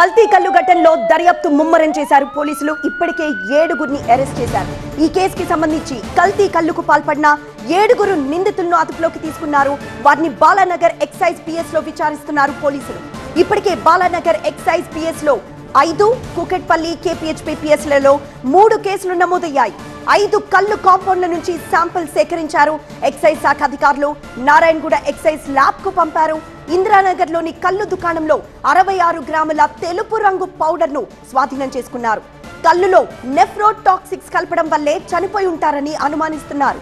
కల్తీ కల్లు ఘటనలో దర్యాప్తు ముమ్మరం చేశారు పోలీసులు. ఇప్పటికే ఏడుగురిని అరెస్ట్ చేశారు. ఈ కేసుకి సంబంధించి కల్తీ కల్లుకు పాల్పడిన ఏడుగురు నిందితులను అదుపులోకి తీసుకున్నారు. వారిని బాలానగర్ ఎక్సైజ్ పిఎస్లో విచారిస్తున్నారు పోలీసులు. ఇప్పటికే బాలానగర్ ఎక్సైజ్ పిఎస్లో ఐదు కుకెట్పల్లి కేపీహెచ్పీ లలో మూడు కేసులు నమోదయ్యాయి. ఐదు కళ్ళు కాంపౌండ్ల నుంచి శాంపిల్ సేకరించారు. ఎక్సైజ్ శాఖ అధికారులు నారాయణగూడ ఎక్సైజ్ ల్యాబ్కు పంపారు. ఇందిరానగర్లోని కల్లు దుకాణంలో అరవై ఆరు గ్రాముల తెలుపు రంగు పౌడర్ను స్వాధీనం చేసుకున్నారు. కల్లులో నెఫ్రోటాక్సిక్స్ కలపడం వల్లే చనిపోయి ఉంటారని అనుమానిస్తున్నారు.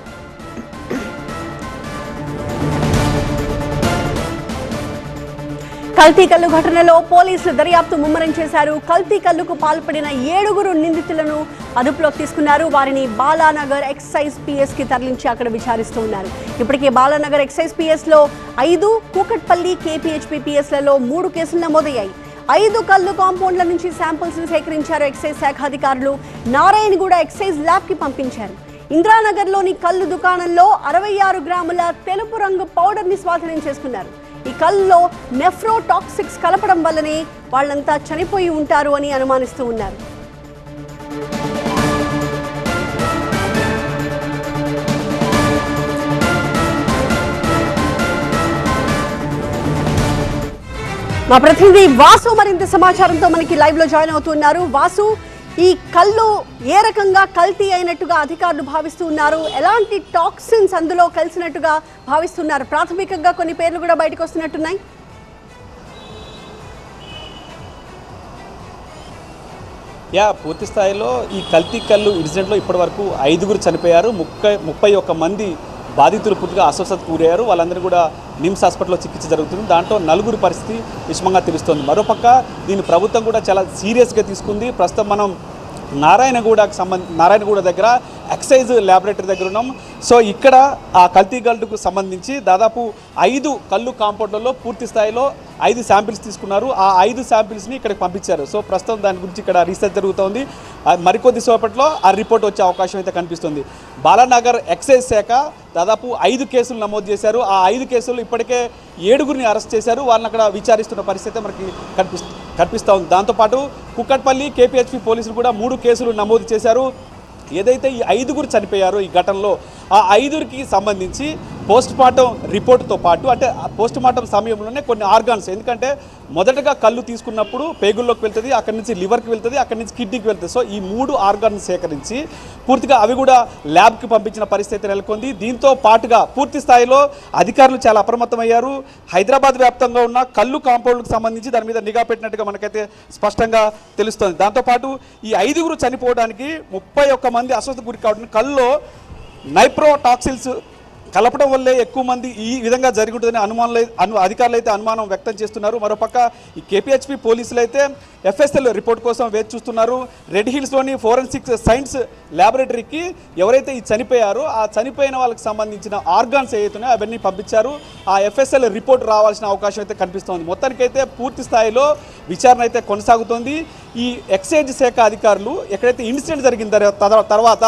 కల్తీ కల్లు ఘటనలో పోలీసులు దర్యాప్తు ముమ్మరం చేశారు. కల్తీ కల్లుకు పాల్పడిన ఏడుగురు నిందితులను అదుపులోకి తీసుకున్నారు. వారిని బాలానగర్ ఎక్సైజ్ పిఎస్కి తరలించి అక్కడ విచారిస్తూ ఉన్నారు. ఇప్పటికే బాలానగర్ ఎక్సైజ్ పిఎస్లో ఐదు కూకట్పల్లి కేపీహెచ్పి మూడు కేసులు నమోదయ్యాయి. ఐదు కల్లు కాంపౌండ్ల నుంచి శాంపిల్స్ సేకరించారు ఎక్సైజ్ శాఖ అధికారులు. నారాయణగూడ ఎక్సైజ్ ల్యాబ్కి పంపించారు. ఇందిరానగర్లోని కల్లు దుకాణంలో అరవై ఆరు గ్రాముల తెలుపు రంగు పౌడర్ని స్వాధీనం చేసుకున్నారు. ఈ కల్లో నెఫ్రోటాక్సిక్స్ కలపడం వల్లనే వాళ్ళంతా చనిపోయి ఉంటారు అని అనుమానిస్తూ ఉన్నారు. మా ప్రతినిధి వాసు మరింత సమాచారంతో మనకి లైవ్లో జాయిన్ అవుతున్నారు వాసు ఈ కళ్ళు ఏ రకంగా కల్తీ అయినట్టుగా అధికారులు భావిస్తూ ఉన్నారు? ఎలాంటి టాక్సిన్స్ అందులో కలిసినట్టుగా భావిస్తున్నారు? ప్రాథమికంగా కొన్ని పేర్లు కూడా బయటకు వస్తున్నట్టున్నాయి. యా పూర్తి స్థాయిలో ఈ కల్తీ కళ్ళు ఇన్సిడెంట్లో ఇప్పటివరకు ఐదుగురు చనిపోయారు. ముప్పై ముప్పై ఒక్క మంది బాధితులు పూర్తిగా అస్వస్థత కూరయ్యారు వాళ్ళందరూ కూడా నిమ్స్ హాస్పిటల్లో చికిత్స జరుగుతుంది. దాంట్లో నలుగురు పరిస్థితి విషమంగా తెలుస్తోంది. మరోపక్క దీన్ని ప్రభుత్వం కూడా చాలా సీరియస్గా తీసుకుంది. ప్రస్తుతం మనం నారాయణగూడకు సంబంధ నారాయణగూడ దగ్గర ఎక్సైజ్ ల్యాబొరేటరీ దగ్గర ఉన్నాం. సో ఇక్కడ ఆ కల్తీ గల్టుకు సంబంధించి దాదాపు ఐదు కళ్ళు కాంపౌండ్లలో పూర్తి స్థాయిలో ఐదు శాంపిల్స్ తీసుకున్నారు. ఆ ఐదు శాంపిల్స్ని ఇక్కడికి పంపించారు. సో ప్రస్తుతం దాని గురించి ఇక్కడ రీసెర్చ్ జరుగుతోంది. మరికొద్ది సేపట్లో ఆ రిపోర్ట్ వచ్చే అవకాశం అయితే కనిపిస్తుంది. బాలానగర్ ఎక్సైజ్ శాఖ దాదాపు ఐదు కేసులు నమోదు చేశారు. ఆ ఐదు కేసులు ఇప్పటికే ఏడుగురిని అరెస్ట్ చేశారు. వాళ్ళని అక్కడ విచారిస్తున్న పరిస్థితి మనకి కనిపిస్తుంది కనిపిస్తూ ఉంది. దాంతోపాటు కుక్కట్పల్లి కేపీహెచ్పి పోలీసులు కూడా మూడు కేసులు నమోదు చేశారు. ఏదైతే ఈ ఐదుగురు చనిపోయారో ఈ ఘటనలో ఆ ఐదుగురికి సంబంధించి పోస్ట్ మార్టం రిపోర్టుతో పాటు అంటే పోస్ట్ మార్టం సమయంలోనే కొన్ని ఆర్గాన్స్ ఎందుకంటే మొదటగా కళ్ళు తీసుకున్నప్పుడు పేగుల్లోకి వెళ్తుంది అక్కడి నుంచి లివర్కి వెళ్తుంది అక్కడి నుంచి కిడ్నీకి వెళ్తుంది. సో ఈ మూడు ఆర్గాన్స్ సేకరించి పూర్తిగా అవి కూడా ల్యాబ్కి పంపించిన పరిస్థితి నెలకొంది. దీంతో పాటుగా పూర్తి స్థాయిలో అధికారులు చాలా అప్రమత్తమయ్యారు. హైదరాబాద్ వ్యాప్తంగా ఉన్న కళ్ళు కాంపౌండ్కి సంబంధించి దాని మీద నిఘా పెట్టినట్టుగా మనకైతే స్పష్టంగా తెలుస్తుంది. దాంతోపాటు ఈ ఐదుగురు చనిపోవడానికి ముప్పై ఒక్క మంది అస్వస్థ గురి కావడానికి కళ్ళలో నైప్రోటాక్సిల్స్ కలపడం వల్లే ఎక్కువ మంది ఈ విధంగా జరుగుతుందని అనుమానం అను అధికారులు అయితే అనుమానం వ్యక్తం చేస్తున్నారు. మరోపక్క ఈ కేపీహెచ్పి పోలీసులు అయితే ఎఫ్ఎస్ఎల్ రిపోర్ట్ కోసం వేచి చూస్తున్నారు. రెడ్ హిల్స్లోని ఫోరెన్సిక్ సైన్స్ ల్యాబొరేటరీకి ఎవరైతే ఈ చనిపోయారో ఆ చనిపోయిన వాళ్ళకి సంబంధించిన ఆర్గాన్స్ ఏవైతున్నాయో అవన్నీ పంపించారు. ఆ ఎఫ్ఎస్ఎల్ రిపోర్ట్ రావాల్సిన అవకాశం అయితే కనిపిస్తోంది. మొత్తానికైతే పూర్తి స్థాయిలో విచారణ అయితే కొనసాగుతోంది. ఈ ఎక్సైజ్ శాఖ అధికారులు ఎక్కడైతే ఇన్సిడెంట్ జరిగిన తర్వాత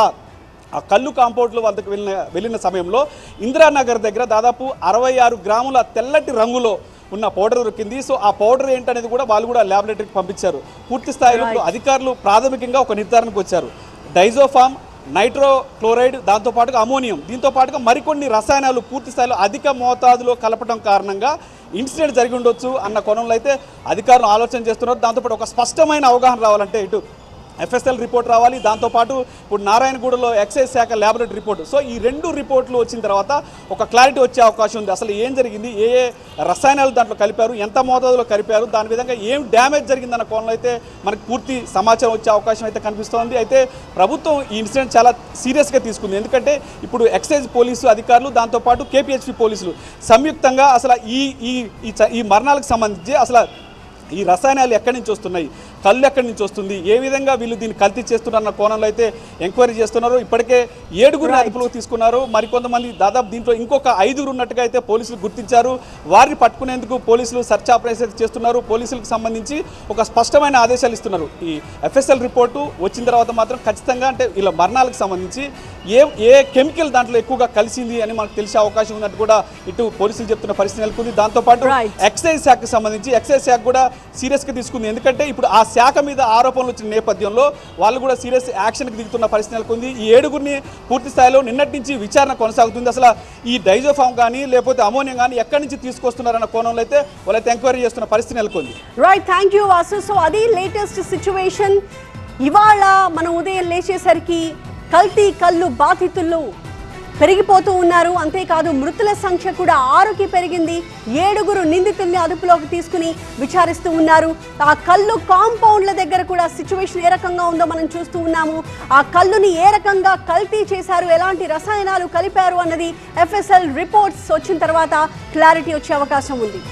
ఆ కళ్ళు కాంపౌండ్లో వద్దకు వెళ్ళిన వెళ్ళిన సమయంలో ఇందిరానగర్ దగ్గర దాదాపు అరవై ఆరు గ్రాముల తెల్లటి రంగులో ఉన్న పౌడర్ దొరికింది. సో ఆ పౌడర్ ఏంటనేది కూడా వాళ్ళు కూడా ల్యాబొరేటరీకి పంపించారు. పూర్తి స్థాయిలో అధికారులు ప్రాథమికంగా ఒక నిర్ధారణకు వచ్చారు. డైజోఫామ్ నైట్రో క్లోరైడ్ దాంతోపాటుగా అమోనియం దీంతో పాటుగా మరికొన్ని రసాయనాలు పూర్తి స్థాయిలో అధిక మోతాదులో కలపడం కారణంగా ఇన్సిడెంట్ జరిగి ఉండొచ్చు అన్న కోణంలో అయితే అధికారులు ఆలోచన చేస్తున్నారు. దాంతోపాటు ఒక స్పష్టమైన అవగాహన రావాలంటే ఇటు ఎఫ్ఎస్ఎల్ రిపోర్ట్ రావాలి. దాంతోపాటు ఇప్పుడు నారాయణగూడలో ఎక్సైజ్ శాఖ ల్యాబొరేటరీ రిపోర్ట్. సో ఈ రెండు రిపోర్ట్లు వచ్చిన తర్వాత ఒక క్లారిటీ వచ్చే అవకాశం ఉంది. అసలు ఏం జరిగింది? ఏ ఏ రసాయనాలు దాంట్లో కలిపారు? ఎంత మోతాదులో కలిపారు? దాని విధంగా ఏం డ్యామేజ్ జరిగిందన్న కోణంలో అయితే మనకు పూర్తి సమాచారం వచ్చే అవకాశం అయితే కనిపిస్తోంది. అయితే ప్రభుత్వం ఈ ఇన్సిడెంట్ చాలా సీరియస్గా తీసుకుంది. ఎందుకంటే ఇప్పుడు ఎక్సైజ్ పోలీసు అధికారులు దాంతోపాటు కేపీహెచ్పి పోలీసులు సంయుక్తంగా అసలు ఈ ఈ ఈ మరణాలకు సంబంధించి అసలు ఈ రసాయనాలు ఎక్కడి నుంచి వస్తున్నాయి? కళ్ళు ఎక్కడి నుంచి వస్తుంది? ఏ విధంగా వీళ్ళు దీన్ని కల్తీ చేస్తున్నారన్న కోణంలో అయితే ఎంక్వైరీ చేస్తున్నారు. ఇప్పటికే ఏడుగురిని అదుపులోకి తీసుకున్నారు. మరికొంతమంది దాదాపు దీంట్లో ఇంకొక ఐదుగురు ఉన్నట్టుగా అయితే పోలీసులు గుర్తించారు. వారిని పట్టుకునేందుకు పోలీసులు సర్చ్ ఆపరేషన్ చేస్తున్నారు. పోలీసులకు సంబంధించి ఒక స్పష్టమైన ఆదేశాలు ఇస్తున్నారు. ఈ ఎఫ్ఎస్ఎల్ రిపోర్టు వచ్చిన తర్వాత మాత్రం ఖచ్చితంగా అంటే వీళ్ళ మరణాలకు సంబంధించి ఏ ఏ కెమికల్ దాంట్లో ఎక్కువగా కలిసింది అని మనకు తెలిసే అవకాశం ఉన్నట్టు కూడా ఇటు పోలీసులు చెప్తున్న పరిస్థితి నెలకొంది. దాంతోపాటు. ఎక్సైజ్ శాఖకు సంబంధించి ఎక్సైజ్ శాఖ కూడా సీరియస్గా తీసుకుంది. ఎందుకంటే ఇప్పుడు ఆ శాఖ మీద ఆరోపణలు వచ్చిన నేపథ్యంలో వాళ్ళు కూడా సీరియస్ యాక్షన్కి దిగుతున్న పరిస్థితి నెలకొంది. ఈ ఏడుగురిని పూర్తి స్థాయిలో నిన్నటి నుంచి విచారణ కొనసాగుతుంది. అసలు ఈ డైజోఫామ్ కానీ లేకపోతే అమోనియం కానీ ఎక్కడి నుంచి తీసుకొస్తున్నారన్న కోణంలో అయితే వాళ్ళైతే ఎంక్వైరీ చేస్తున్న పరిస్థితి నెలకొంది. Right thank you Vasu so అది లేటెస్ట్ సిచ్యువేషన్ ఇవాళ మనం ఉదయం లేచేసరికి కల్తీ కళ్ళు బాధితులు పెరిగిపోతూ ఉన్నారు. అంతేకాదు మృతుల సంఖ్య కూడా ఆరుకి పెరిగింది. ఏడుగురు నిందితుల్ని అదుపులోకి తీసుకుని విచారిస్తూ ఉన్నారు. ఆ కళ్ళు కాంపౌండ్ల దగ్గర కూడా సిచ్యువేషన్ ఏ రకంగా ఉందో మనం చూస్తూ ఉన్నాము. ఆ కళ్ళుని ఏ రకంగా కల్తీ చేశారు? ఎలాంటి రసాయనాలు కలిపారు? అన్నది ఎఫ్ఎస్ఎల్ రిపోర్ట్స్ వచ్చిన తర్వాత క్లారిటీ వచ్చే అవకాశం ఉంది.